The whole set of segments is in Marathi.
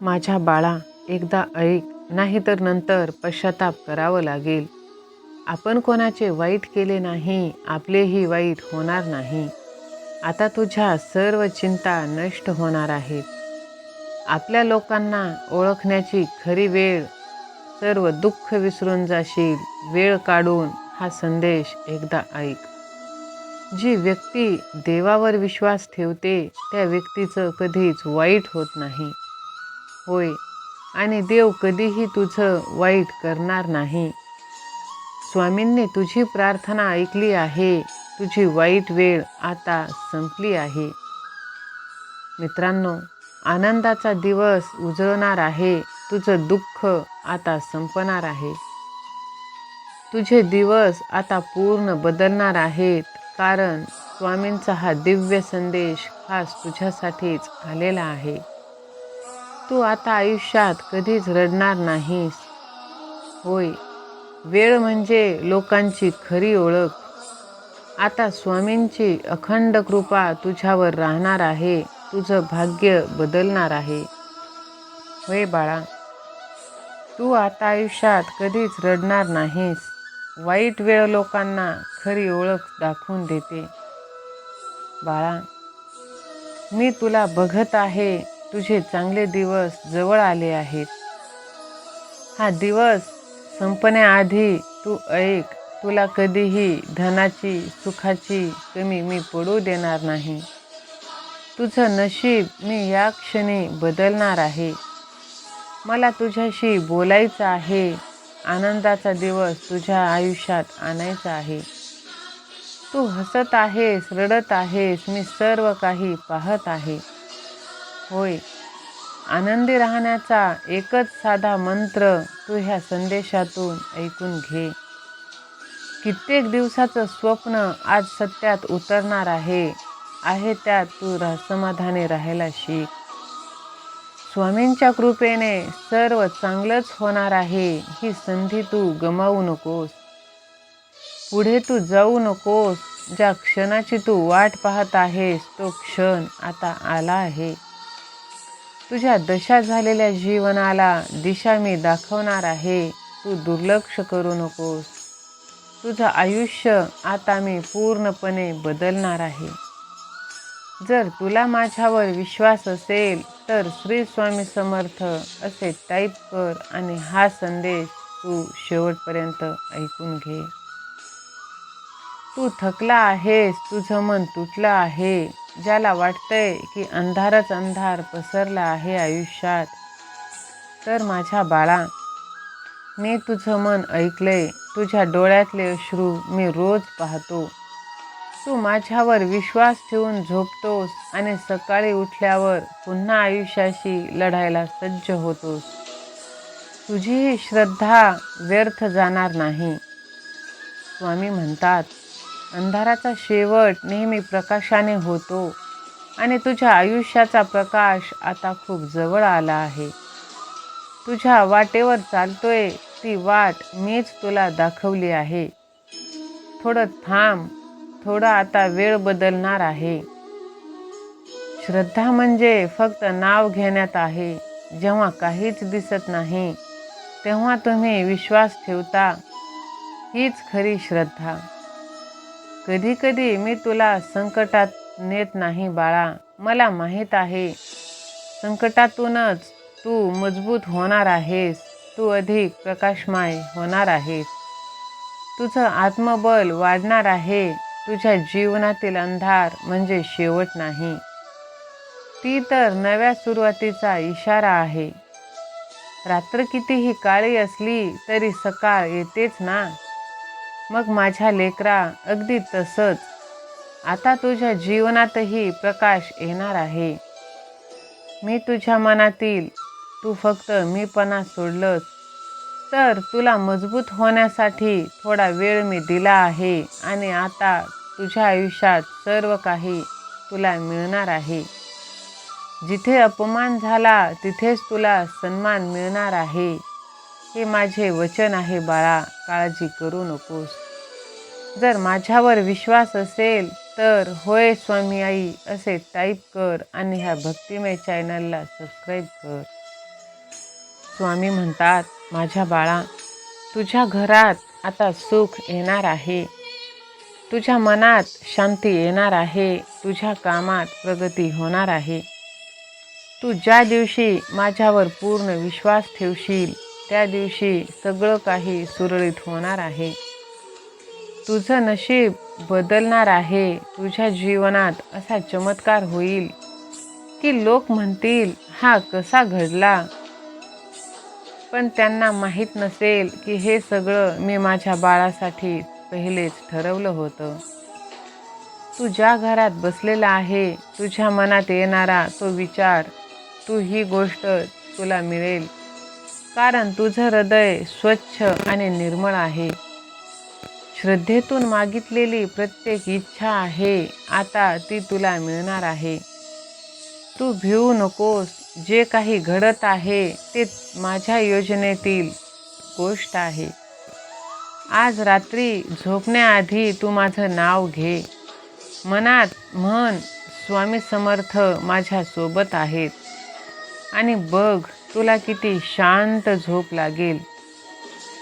माझ्या बाळा एकदा ऐक नाही तर नंतर पश्चाताप करावं लागेल. आपण कोणाचे वाईट केले नाही आपलेही वाईट होणार नाही. आता तुझ्या सर्व चिंता नष्ट होणार आहेत. आपल्या लोकांना ओळखण्याची खरी वेळ सर्व दुःख विसरून जाशील वेळ काढून हा संदेश एकदा ऐक. जी व्यक्ती देवावर विश्वास ठेवते त्या व्यक्तीचं कधीच वाईट होत नाही. होय. आणि देव कधीही तुझं वाईट करणार नाही. स्वामींनी तुझी प्रार्थना ऐकली आहे. तुझी वाईट वेळ आता संपली आहे. मित्रांनो आनंदाचा दिवस उजळणार आहे. तुझं दुःख आता संपणार आहे. तुझे दिवस आता पूर्ण बदलणार आहेत. कारण स्वामींचा हा दिव्य संदेश खास तुझ्यासाठीच आलेला आहे. तू आता आयुष्यात कधीच रडणार नाहीस. होय वेळ म्हणजे लोकांची खरी ओळख. आता स्वामींची अखंड कृपा तुझ्यावर राहणार आहे तुझं भाग्य बदलणार आहे. होय बाळा तू आता आयुष्यात कधीच रडणार नाहीस. वाईट वेळ लोकांना खरी ओळख दाखवून देते. बाळा मी तुला बघत आहे तुझे चांगले दिवस जवळ आले आहेत. हा दिवस संपण्याआधी तू ऐक तुला कधीही धनाची सुखाची कमी मी पडू देणार नाही. तुझं नशीब मी या क्षणी बदलणार आहे. मला तुझ्याशी बोलायचं आहे. आनंदाचा दिवस तुझ्या आयुष्यात आणायचा आहे. तू हसत आहेस रडत आहेस मी सर्व काही पाहत आहे. होय. आनंदी राहण्याचा एकच साधा मंत्र तू ह्या संदेशातून ऐकून घे. कित्येक दिवसाचं स्वप्न आज सत्यात उतरणार आहे आहे त्यात तू रा समाधानी राहायला शिक. स्वामींच्या कृपेने सर्व चांगलंच होणार आहे ही संधी तू गमावू नकोस. पुढे तू जाऊ नकोस ज्या क्षणाची तू वाट पाहत आहेस तो क्षण आता आला आहे. तुझ्या दशा झालेल्या जीवनाला दिशा मी दाखवणार आहे. तू दुर्लक्ष करू नकोस. तुझं आयुष्य आता मी पूर्णपणे बदलणार आहे. जर तुला माझ्यावर विश्वास असेल तर श्री स्वामी समर्थ असे टाईप कर आणि हा संदेश तू शेवटपर्यंत ऐकून घे. तू थकला आहेस तुझं मन तुटलं आहे. ज्याला वाटतंय की अंधारच अंधार पसरला आहे आयुष्यात. तर माझ्या बाळा मी तुझं मन ऐकलंय. तुझ्या डोळ्यातले अश्रू मी रोज पाहतो. तू माझ्यावर विश्वास ठेवून झोपतोस आणि सकाळी उठल्यावर पुन्हा आयुष्याशी लढायला सज्ज होतोस. तुझी ही श्रद्धा व्यर्थ जाणार नाही. स्वामी म्हणतात अंधाराचा शेवट नेहमी प्रकाशाने होतो आणि तुझ्या आयुष्याचा प्रकाश आता खूप जवळ आला आहे. तुझ्या वाटेवर चालतोय ती वाट मीच तुला दाखवली आहे. थोडं थांब थोडं आता वेळ बदलणार आहे. श्रद्धा म्हणजे फक्त नाव घेण्यात आहे. जेव्हा काहीच दिसत नाही तेव्हा तुम्ही विश्वास ठेवता. हीच खरी श्रद्धा. कधी कधी मी तुला संकटात नेत नाही बाळा. मला माहीत आहे. संकटातूनच तू मजबूत होणार आहेस. तू अधिक प्रकाशमय होणार आहेस. तुझं आत्मबल वाढणार आहे. तुझ्या जीवनातील अंधार म्हणजे शेवट नाही. ती तर नव्या सुरुवातीचा इशारा आहे. रात्र कितीही काळी असली तरी सकाळ येतेच ना? मग माझ्या लेकरा अगदी तसंच. आता तुझ्या जीवनातही प्रकाश येणार आहे. मी तुझ्या मनातील तू फक्त मीपणा सोडलंस. तर तुला मजबूत होण्यासाठी थोडा वेळ मी दिला आहे आणि आता तुझ्या आयुष्यात सर्व काही तुला मिळणार आहे. जिथे अपमान झाला तिथेच तुला सन्मान मिळणार आहे. हे माझे वचन आहे बाळा काळजी करू नकोस. जर माझ्यावर विश्वास असेल तर होय स्वामी आई असे टाईप कर आणि ह्या भक्तिमय चॅनलला सबस्क्राईब कर. स्वामी म्हणतात माझ्या बाळा तुझ्या घरात आता सुख येणार आहे. तुझ्या मनात शांती येणार आहे. तुझ्या कामात प्रगती होणार आहे. तू ज्या दिवशी माझ्यावर पूर्ण विश्वास ठेवशील त्या दिवशी सगळं काही सुरळीत होणार आहे. तुझं नशीब बदलणार आहे. तुझ्या जीवनात असा चमत्कार होईल की लोक म्हणतील हा कसा घडला? पण त्यांना माहीत नसेल की हे सगळं मी माझ्या बाळासाठी पहिलेच ठरवलं होतं. तू ज्या घरात बसलेला आहे तुझ्या मनात येणारा तो विचार तू ही गोष्ट तुला मिळेल. कारण तुझं हृदय स्वच्छ आणि निर्मळ आहे. श्रद्धेतून मागितलेली प्रत्येक इच्छा आहे. आता ती तुला मिळणार आहे. तू भिवू नकोस. जे काही घडत आहे ते माझ्या योजनेतील गोष्ट आहे. आज रात्री झोपण्याआधी तू माझं नाव घे. मनात म्हण स्वामी समर्थ माझ्यासोबत आहेत. आणि बघ तुला किती शांत झोप लागेल.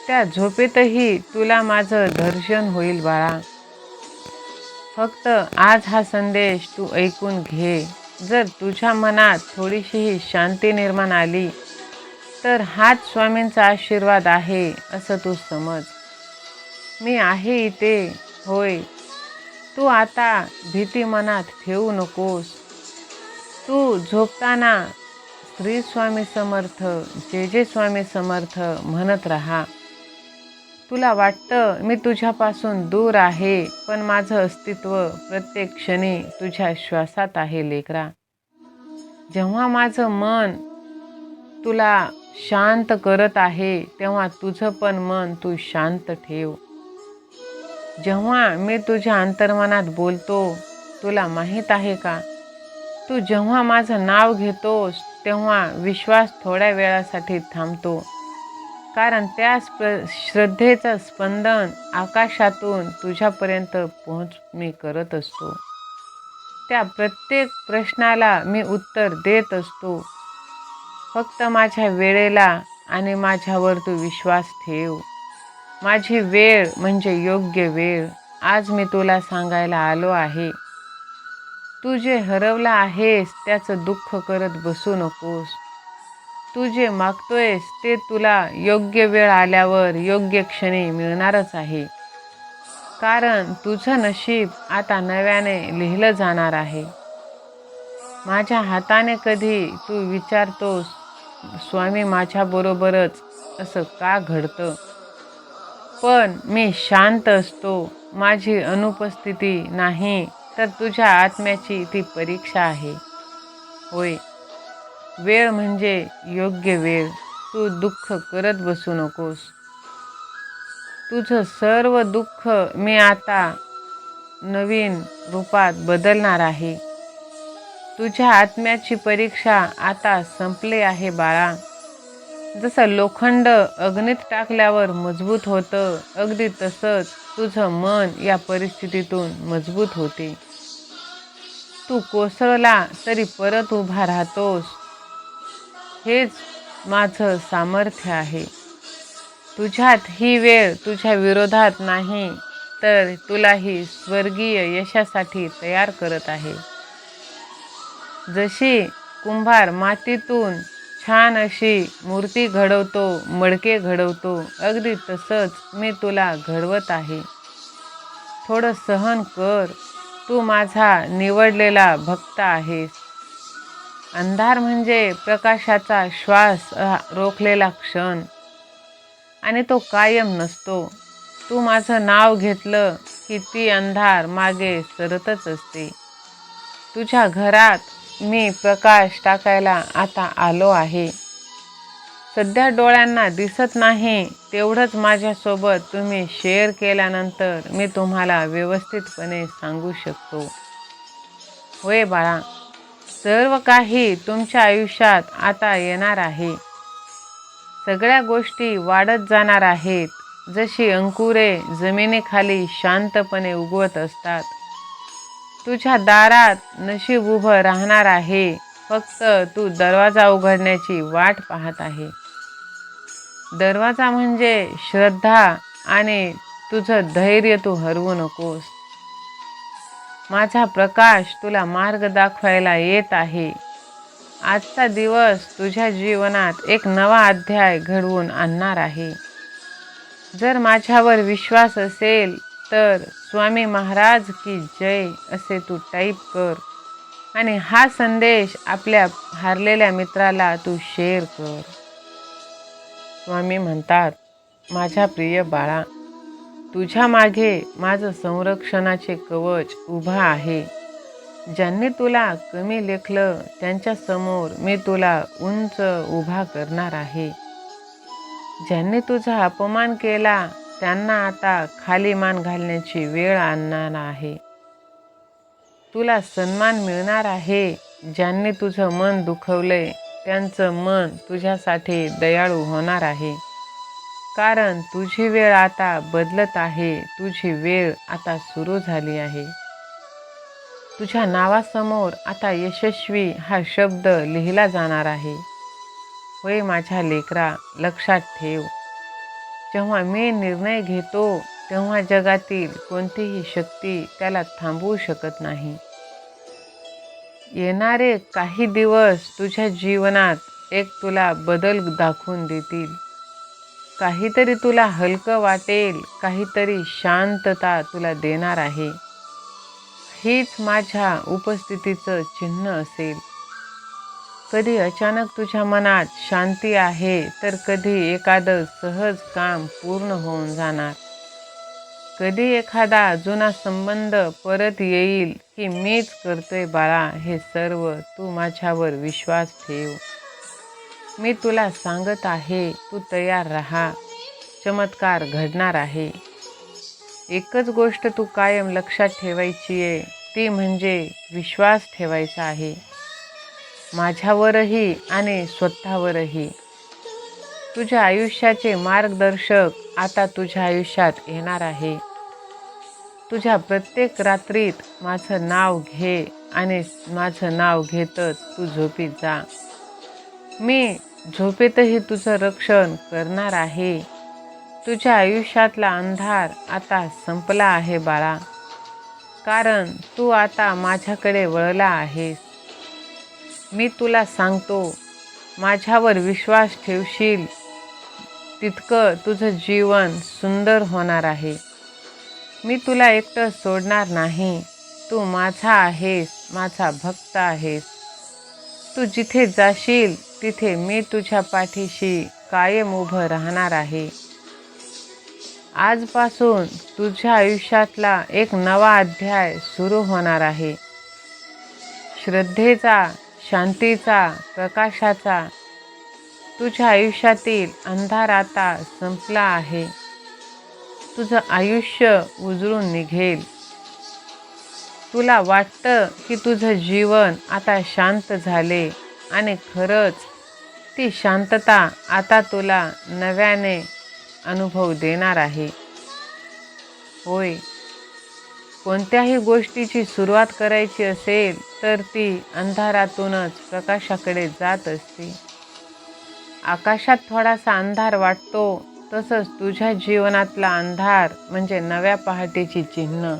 त्या झोपेतही तुला माझं दर्शन होईल बाळा. फक्त आज हा संदेश तू ऐकून घे. जर तुझ्या मनात थोडीशीही शांती निर्माण आली तर हाच स्वामींचा आशीर्वाद आहे असं तू समज. मी आहे इथे होय. तू आता भीती मनात ठेवू नकोस. तू झोपताना श्री स्वामी समर्थ जे जे स्वामी समर्थ म्हणत राहा. तुला वाटतं मी तुझ्यापासून दूर आहे पण माझं अस्तित्व प्रत्येक क्षणी तुझ्या श्वासात आहे लेकरा. जेव्हा माझं मन तुला शांत करत आहे तेव्हा तुझं पण मन तू शांत ठेव. जेव्हा मी तुझ्या अंतर्मनात बोलतो तुला माहीत आहे का? तू जेव्हा माझं नाव घेतोस तेव्हा विश्वास थोड्या वेळासाठी थांबतो. कारण त्या स्प श्रद्धेचं स्पंदन आकाशातून तुझ्यापर्यंत पोहोच मी करत असतो. त्या प्रत्येक प्रश्नाला मी उत्तर देत असतो. फक्त माझ्या वेळेला आणि माझ्यावर तू विश्वास ठेव. माझी वेळ म्हणजे योग्य वेळ. आज मी तुला सांगायला आलो आहे. तू जे हरवलं आहेस त्याचं दुःख करत बसू नकोस. तू जे मागतोयस ते तुला योग्य वेळ आल्यावर योग्य क्षणी मिळणारच आहे. कारण तुझं नशीब आता नव्याने लिहिलं जाणार आहे. माझ्या हाताने कधी तू विचारतोस स्वामी माझ्याबरोबरच असं का घडतं? पण मी शांत असतो. माझी अनुपस्थिती नाही तर तुझ्या आत्म्याची ती परीक्षा आहे. होय वेळ म्हणजे योग्य वेळ. तू दुःख करत बसू नकोस. तुझं सर्व दुःख मी आता नवीन रूपात बदलणार आहे. तुझ्या आत्म्याची परीक्षा आता संपली आहे बाळा. जसं लोखंड अग्नीत टाकल्यावर मजबूत होतं अगदी तसंच तुझं मन या परिस्थितीतून मजबूत होते. तू कोसळला तरी परत उभा राहतोस. हेच माझं सामर्थ्य आहे. तुझ्यात ही वेळ तुझ्या विरोधात नाही तर तुला ही स्वर्गीय यशासाठी तयार करत आहे. जशी कुंभार मातीतून छान अशी मूर्ती घडवतो मडके घडवतो अगदी तसंच मी तुला घडवत आहे. थोडं सहन कर तू माझा निवडलेला भक्त आहेस. अंधार म्हणजे प्रकाशाचा श्वास रोखलेला क्षण. आणि तो कायम नसतो. तू माझं नाव घेतलं की ती अंधार मागे सरतच असते. तुझ्या घरात मी प्रकाश टाकायला आता आलो आहे. सध्या डोळ्यांना दिसत नाही तेवढंच माझ्यासोबत तुम्ही शेअर केल्यानंतर मी तुम्हाला व्यवस्थितपणे सांगू शकतो. होय बाळा सर्व काही तुमच्या आयुष्यात आता येणार आहे. सगळ्या गोष्टी वाढत जाणार आहेत. जशी अंकुरे जमिनीखाली शांतपणे उगवत असतात. तुझ्या दारात नशीब उभं राहणार आहे. फक्त तू दरवाजा उघडण्याची वाट पाहत आहे. दरवाजा म्हणजे श्रद्धा आणि तुझं धैर्य तू हरवू नकोस. माझा प्रकाश तुला मार्ग दाखवायला येत आहे. आजचा दिवस तुझ्या जीवनात एक नवा अध्याय घडवून आणणार आहे. जर माझ्यावर विश्वास असेल तर स्वामी महाराज की जय असे तू टाईप कर आणि हा संदेश आपल्या हारलेल्या मित्राला तू शेअर कर. स्वामी म्हणतात माझ्या प्रिय बाळा तुझ्या मागे माझं संरक्षणाचे कवच उभा आहे. ज्यांनी तुला कमी लेखलं त्यांच्यासमोर मी तुला उंच उभा करणार आहे. ज्यांनी तुझा अपमान केला त्यांना आता खाली मान घालण्याची वेळ आणणार आहे. तुला सन्मान मिळणार आहे. ज्यांनी तुझं मन दुखवलंय त्यांचं मन तुझ्यासाठी दयाळू होणार आहे. कारण तुझी वेळ आता बदलत आहे तुझी वेळ आता सुरू झाली आहे. तुझ्या नावासमोर आता यशस्वी हा शब्द लिहिला जाणार आहे. होय माझ्या लेकरा लक्षात ठेव. जेव्हा मी निर्णय घेतो तेव्हा जगातील कोणतीही शक्ती त्याला थांबवू शकत नाही. येणारे काही दिवस तुझ्या जीवनात एक तुला बदल दाखवून देतील. काहीतरी तुला हलकं वाटेल काहीतरी शांतता तुला देणार आहे. हीच माझ्या उपस्थितीचं चिन्ह असेल. कधी अचानक तुझ्या मनात शांती आहे तर कधी एखादं सहज काम पूर्ण होऊन जाणार. कधी एखादा जुना संबंध परत येईल की मीच करतोय बाळा हे सर्व तू माझ्यावर विश्वास ठेव. मी तुला सांगत आहे तू तयार राहा. चमत्कार घडणार आहे. एकच गोष्ट तू कायम लक्षात ठेवायची आहे ती म्हणजे विश्वास ठेवायचा आहे. माझ्यावरही आणि स्वतःवरही. तुझ्या आयुष्याचे मार्गदर्शक आता तुझ्या आयुष्यात येणार आहे. तुझ्या प्रत्येक रात्रीत माझं नाव घे आणि माझं नाव घेतच तू झोपीत जा. मी झोपेतही तुझं रक्षण करणार आहे. तुझ्या आयुष्यातला अंधार आता संपला आहे बाळा. कारण तू आता माझ्याकडे वळला आहेस. मी तुला सांगतो माझ्यावर विश्वास ठेवशील तितकं तुझं जीवन सुंदर होणार आहे. मी तुला एकटं सोडणार नाही. तू माझा आहेस माझा भक्त आहेस. तू जिथे जाशील तिथे मी तुझ्या पाठीशी कायम उभं राहणार आहे. आजपासून तुझ्या आयुष्यातला एक नवा अध्याय सुरू होणार आहे. श्रद्धेचा शांतीचा प्रकाशाचा तुझ्या आयुष्यातील अंधार आता संपला आहे. तुझं आयुष्य उजळून निघेल. तुला वाटतं की तुझं जीवन आता शांत झाले. आणि खरंच ती शांतता आता तुला नव्याने अनुभव देणार आहे. होय कोणत्याही गोष्टीची सुरुवात करायची असेल तर ती अंधारातूनच प्रकाशाकडे जात असते. आकाशात थोडासा अंधार वाटतो तसंच तुझ्या जीवनातला अंधार म्हणजे नव्या पहाटेची चिन्ह.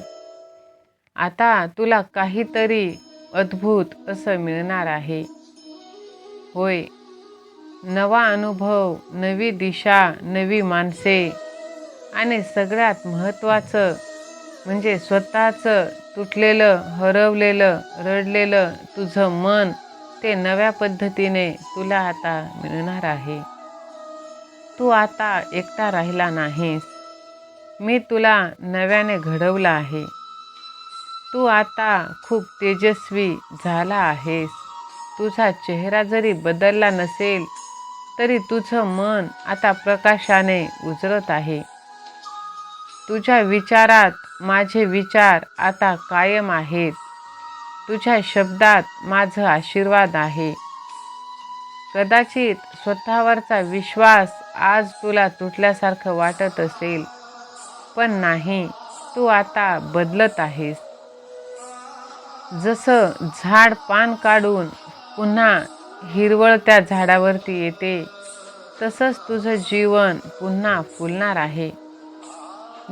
आता तुला काहीतरी अद्भुत असं मिळणार आहे. होय. नवा अनुभव नवी दिशा नवी माणसे आणि सगळ्यात महत्त्वाचं म्हणजे स्वतःचं तुटलेलं हरवलेलं रडलेलं तुझं मन ते नव्या पद्धतीने तुला आता मिळणार आहे. तू आता एकटा राहिला नाहीस. मी तुला नव्याने घडवलं आहे. तू आता खूप तेजस्वी झाला आहेस. तुझा चेहरा जरी बदलला नसेल तरी तुझं मन आता प्रकाशाने उजरत आहे. तुझ्या विचारात माझे विचार आता कायम आहेत. तुझ्या शब्दात माझं आशीर्वाद आहे. कदाचित स्वतःवरचा विश्वास आज तुला तुटल्यासारखं वाटत असेल पण नाही तू आता बदलत आहेस. जसं झाड पान काढून पुन्हा हिरवळ त्या झाडावरती येते. तसंच तुझं जीवन पुन्हा फुलणार आहे.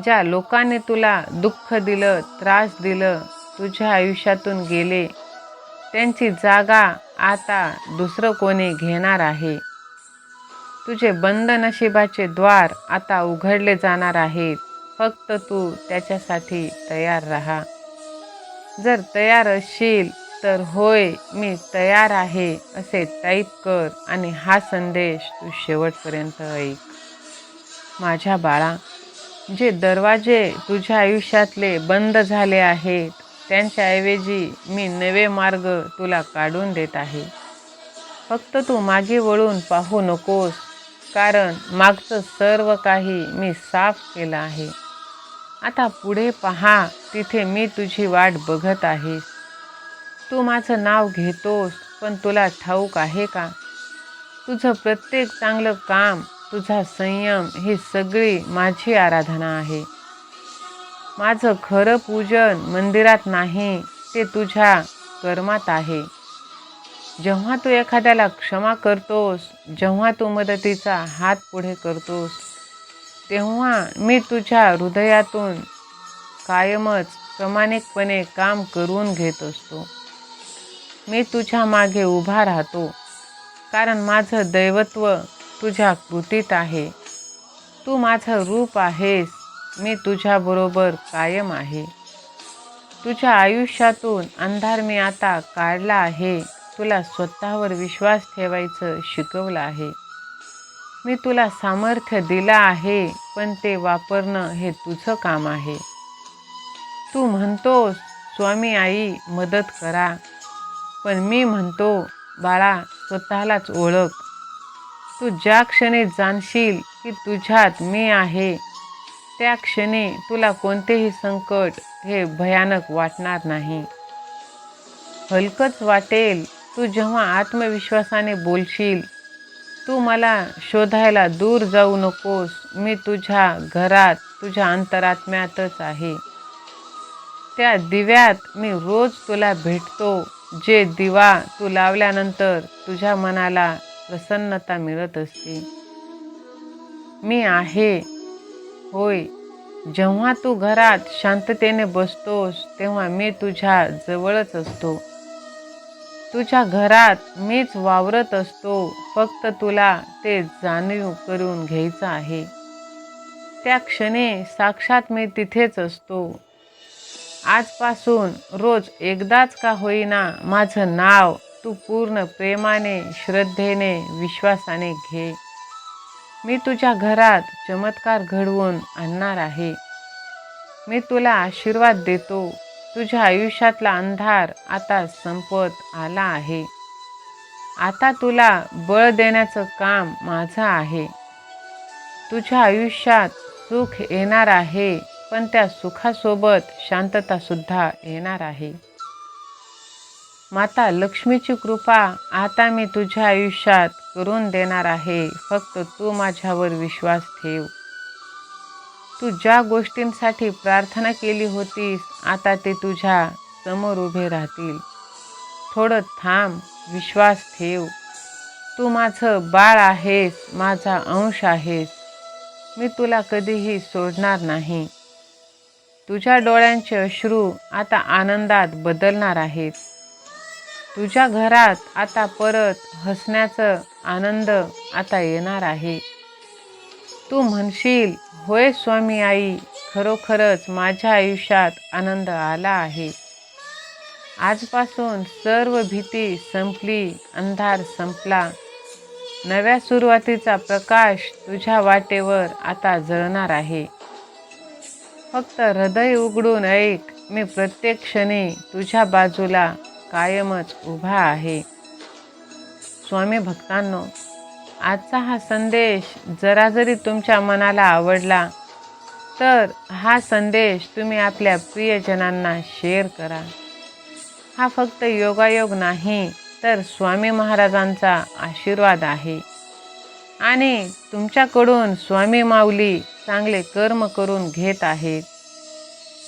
ज्या लोकांनी तुला दुःख दिलं त्रास दिलं तुझ्या आयुष्यातून गेले त्यांची जागा आता दुसरं कोणी घेणार आहे. तुझे बंद नशिबाचे द्वार आता उघडले जाणार आहेत. फक्त तू त्याच्यासाठी तयार राहा. जर तयार असशील तर होय मी तयार आहे असे टाईप कर आणि हा संदेश तू शेवटपर्यंत ऐक. माझ्या बाळा जे दरवाजे तुझ्या आयुष्यातले बंद झाले आहेत त्यांच्याऐवजी मी नवे मार्ग तुला काढून देत आहे. फक्त तू मागे वळून पाहू नकोस कारण मागचं सर्व काही मी साफ केलं आहे. आता पुढे पहा तिथे मी तुझी वाट बघत आहे. तू माझं नाव घेतोस पण तुला ठाऊक आहे का? तुझं प्रत्येक चांगलं काम तुझा संयम ही सगळी माझी आराधना आहे. माझं खरं पूजन मंदिरात नाही ते तुझ्या कर्मात आहे. जेव्हा तू एखाद्याला क्षमा करतोस जेव्हा तू मदतीचा हात पुढे करतोस तेव्हा मी तुझ्या हृदयातून कायमच प्रामाणिकपणे काम करून घेत असतो. मी तुझ्या मागे उभा राहतो. कारण माझं दैवत्व तुझ्या कृतीत आहे. तू माझं रूप आहेस. मी तुझ्याबरोबर कायम आहे. तुझ्या आयुष्यातून अंधार मी आता काढला आहे. तुला स्वतःवर विश्वास ठेवायचं शिकवलं आहे. मी तुला सामर्थ्य दिलं आहे पण ते वापरणं हे तुझं काम आहे. तू म्हणतोस स्वामी आई मदत करा. पण मी म्हणतो बाळा स्वतःलाच ओळख. तू ज्या क्षणी जाणशील की तुझ्यात मी आहे त्या क्षणी तुला कोणतेही संकट हे भयानक वाटणार नाही. हलकंच वाटेल तू जेव्हा आत्मविश्वासाने बोलशील तू मला शोधायला दूर जाऊ नकोस मी तुझ्या घरात तुझ्या अंतरात्म्यातच आहे. त्या दिव्यात मी रोज तुला भेटतो जे दिवा तू लावल्यानंतर तुझ्या मनाला प्रसन्नता मिळत असते. मी आहे. होय. जेव्हा तू घरात शांततेने बसतोस तेव्हा मी तुझ्या जवळच असतो. तुझ्या घरात मीच वावरत असतो फक्त तुला ते जाणीव करून घ्यायचं आहे. त्या क्षणी साक्षात मी तिथेच असतो. आजपासून रोज एकदाच का होईना माझं नाव तू पूर्ण प्रेमाने श्रद्धेने विश्वासाने घे. मी तुझ्या घरात चमत्कार घडवून आणणार आहे. मी तुला आशीर्वाद देतो. तुझ्या आयुष्यातला अंधार आता संपत आला आहे. आता तुला बळ देण्याचं काम माझं आहे. तुझ्या आयुष्यात सुख येणार आहे. पण त्या सुखासोबत शांततासुद्धा येणार आहे. माता लक्ष्मीची कृपा आता मी तुझ्या आयुष्यात करून देणार आहे. फक्त तू माझ्यावर विश्वास ठेव. तू ज्या गोष्टींसाठी प्रार्थना केली होतीस आता ते तुझ्या समोर उभे राहतील. थोडं थांब विश्वास ठेव. तू माझं बाळ आहेस माझा अंश आहेस. मी तुला कधीही सोडणार नाही. तुझ्या डोळ्यांचे अश्रू आता आनंदात बदलणार आहेत. तुझ्या घरात आता परत हसण्याचं आनंद आता येणार आहे. तू म्हणशील होय स्वामी आई खरोखरच माझ्या आयुष्यात आनंद आला आहे. आजपासून सर्व भीती संपली अंधार संपला. नव्या सुरुवातीचा प्रकाश तुझ्या वाटेवर आता जळणार आहे. फक्त हृदय उघडून ऐक मी प्रत्येक क्षणी तुझ्या बाजूला कायमच उभा आहे. स्वामी भक्तांनो आजचा हा संदेश जरा जरी तुमच्या मनाला आवडला तर हा संदेश तुम्ही आपल्या प्रियजनांना शेअर करा. हा फक्त योगायोग नाही तर स्वामी महाराजांचा आशीर्वाद आहे. आणि तुमच्याकडून स्वामी माऊली चांगले कर्म करून घेत आहेत.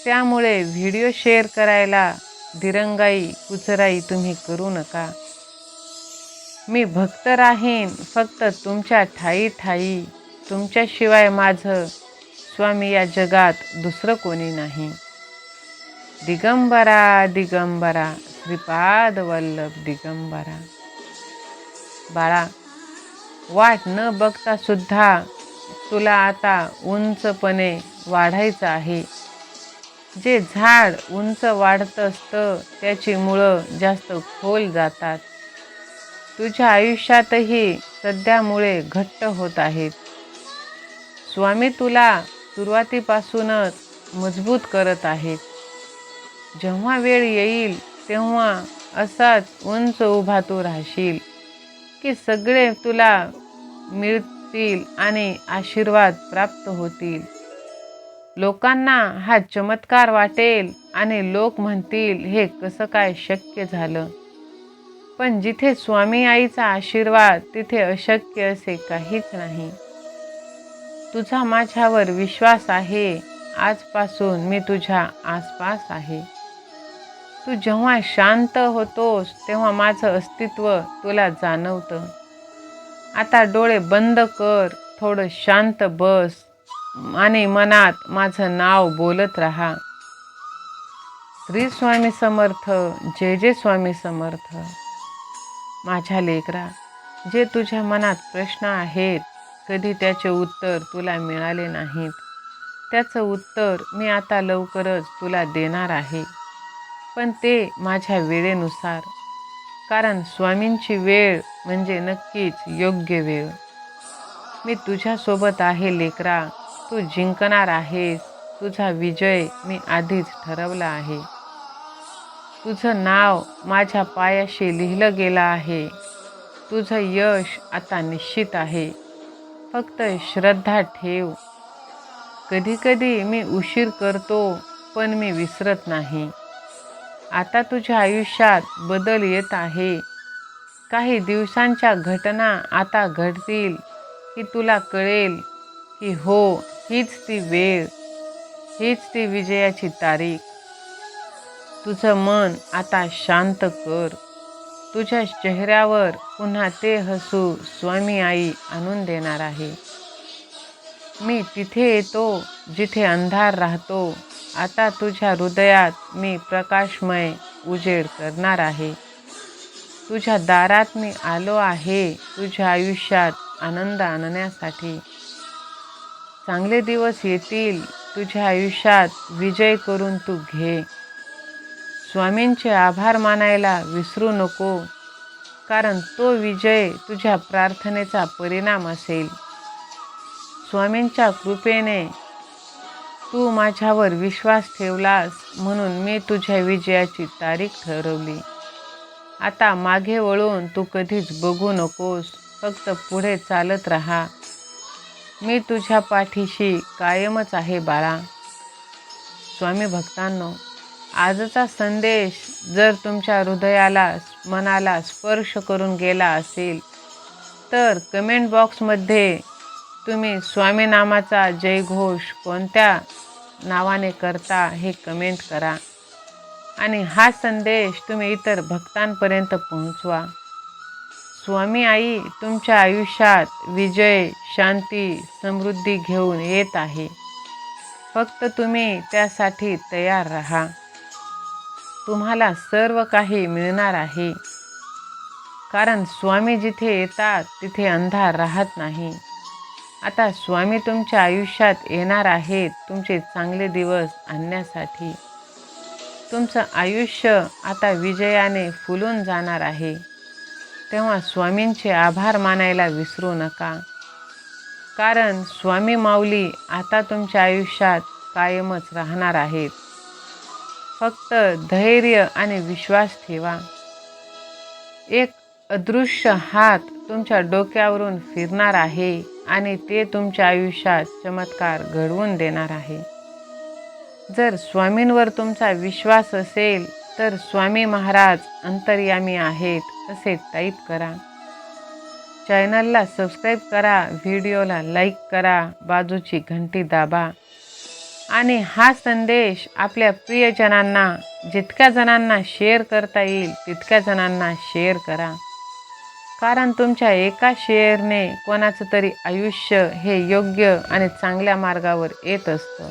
त्यामुळे व्हिडिओ शेअर करायला दिरंगाई कुचराई तुम्ही करू नका. मी भक्त राहीन फक्त तुमच्या ठाई ठाई. तुमच्याशिवाय माझं स्वामी या जगात दुसरं कोणी नाही. दिगंबरा दिगंबरा श्रीपाद वल्लभ दिगंबरा. बाळा वाट न बघता सुद्धा तुला आता उंचपणे वाढायचं आहे. जे झाड उंच वाढत असतं त्याची मुळं जास्त खोल जातात. तुझ्या आयुष्यातही सध्या मुळे घट्ट होत आहेत. स्वामी तुला सुरुवातीपासूनच मजबूत करत आहेत. जेव्हा वेळ येईल तेव्हा असाच उंच उभा तू राहशील की सगळे तुला मिळ मिळतील आणि आशीर्वाद प्राप्त होतील. लोकांना हा चमत्कार वाटेल आणि लोक म्हणतील हे कसं काय शक्य झालं? पण जिथे स्वामी आईचा आशीर्वाद तिथे अशक्य असे काहीच नाही. तुझा माझ्यावर विश्वास आहे. आजपासून मी तुझ्या आसपास आहे. तू जेव्हा शांत होतोस तेव्हा माझं अस्तित्व तुला जाणवतं. आता डोळे बंद कर थोडं शांत बस. आणि मनात माझं नाव बोलत राहा. श्री स्वामी समर्थ जय जय स्वामी समर्थ. माझ्या लेकरा जे तुझ्या मनात प्रश्न आहेत कधी त्याचे उत्तर तुला मिळाले नाहीत. त्याचं उत्तर मी आता लवकरच तुला देणार आहे. पण ते माझ्या वेळेनुसार. कारण स्वामींची वेळ म्हणजे नक्कीच योग्य वेळ. मी तुझ्यासोबत आहे लेकरा. तू जिंकणार आहेस. तुझा विजय मी आधीच ठरवला आहे. तुझं नाव माझ्या पायाशी लिहिलं गेलं आहे. तुझं यश आता निश्चित आहे. फक्त श्रद्धा ठेव. कधीकधी मी उशीर करतो पण मी विसरत नाही. आता तुझ्या आयुष्यात बदल येत आहे. काही दिवसांच्या घटना आता घडतील की तुला कळेल की हो हीच ती वेळ हीच ती विजयाची तारीख. तुझं मन आता शांत कर. तुझ्या चेहऱ्यावर पुन्हा ते हसू स्वामी आई आणून देणार आहे. मी तिथे येतो जिथे अंधार राहतो. आता तुझ्या हृदयात मी प्रकाशमय उजेड करणार आहे. तुझ्या दारात मी आलो आहे. तुझ्या आयुष्यात आनंद आणण्यासाठी. चांगले दिवस येतील. तुझ्या आयुष्यात विजय करून तू घे. स्वामींचे आभार मानायला विसरू नको. कारण तो विजय तुझ्या प्रार्थनेचा परिणाम असेल. स्वामींच्या कृपेने तू माझ्यावर विश्वास ठेवलास म्हणून मी तुझ्या विजयाची तारीख ठरवली. आता मागे वळून तू कधीच बघू नकोस फक्त पुढे चालत राहा. मी तुझ्या पाठीशी कायमच आहे बाळा. स्वामी भक्तांनो आजचा संदेश जर तुमच्या हृदयाला मनाला स्पर्श करून गेला असेल तर कमेंट बॉक्समध्ये तुम्ही स्वामीनामाचा जयघोष कोणत्या नावाने करता हे कमेंट करा. आणि हा संदेश तुम्ही इतर भक्तांपर्यंत पोहोचवा. स्वामी आई तुमच्या आयुष्यात विजय शांती समृद्धी घेऊन येत आहे. फक्त तुम्ही त्यासाठी तयार राहा. तुम्हाला सर्व काही मिळणार आहे. कारण स्वामी जिथे येतात तिथे अंधार राहत नाही. आता स्वामी तुमच्या आयुष्यात येणार आहेत तुमचे चांगले दिवस आणण्यासाठी. तुमचं आयुष्य आता विजयाने फुलून जाणार आहे. तेव्हा स्वामींचे आभार मानायला विसरू नका. कारण स्वामी माऊली आता तुमच्या आयुष्यात कायमच राहणार आहेत. फक्त धैर्य आणि विश्वास ठेवा. एक अदृश्य हात तुमच्या डोक्यावरून फिरणार आहे आणि ते तुमच्या आयुष्यात चमत्कार घडवून देणार आहे. जर स्वामींवर तुमचा विश्वास असेल तर स्वामी महाराज अंतर्यामी आहेत असे टाईप करा. चॅनलला सबस्क्राईब करा व्हिडिओला लाईक करा बाजूची घंटी दाबा. आणि हा संदेश आपल्या प्रियजनांना जितक्या जणांना शेअर करता येईल तितक्या जणांना शेअर करा. कारण तुमच्या एका शेअरने कोणाचं तरी आयुष्य हे योग्य आणि चांगल्या मार्गावर येत असतं.